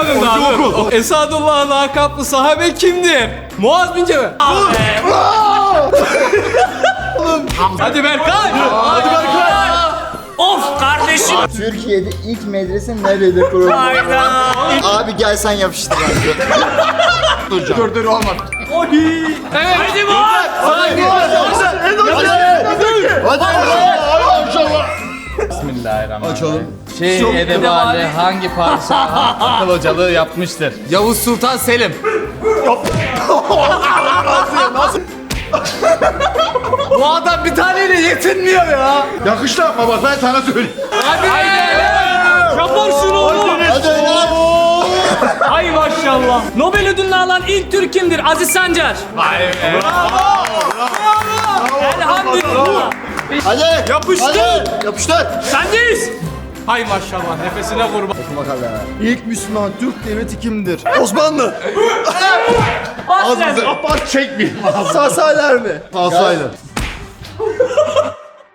okul. Esadullah lakaplı sahabe kimdir? Muaz bin Cebel. Hadi Berkay. Hadi Berkay. Of kardeşim. Türkiye'de ilk medrese nerede kuruldu? Hayda. Abi gel sen yapıştır. Dur dur olmadı. Evet. Hadi Muaz. Hadi. Hadi. Bismillahirrahmanirrahim. Açalım. Şey edebali hangi padişah akıl hocalığı yapmıştır? Yavuz Sultan Selim. Bu adam bir taneyle yetinmiyor ya. Yakıştı ama bak ben sana söyleyeyim. Yapar şunu oğlum. Hadi. Ay maşallah. Nobel ödülünü alan ilk Türk kimdir? Aziz Sancar. Elhamdülillah. Hadi. Yapıştır. Hadi. Yapıştır. Sendeyiz. Hay maşallah nefesine kurban. İlk Müslüman Türk devleti kimdir? Osmanlı. Sen. Abbas çekmeyin. Sasalar mı? Alsaydı.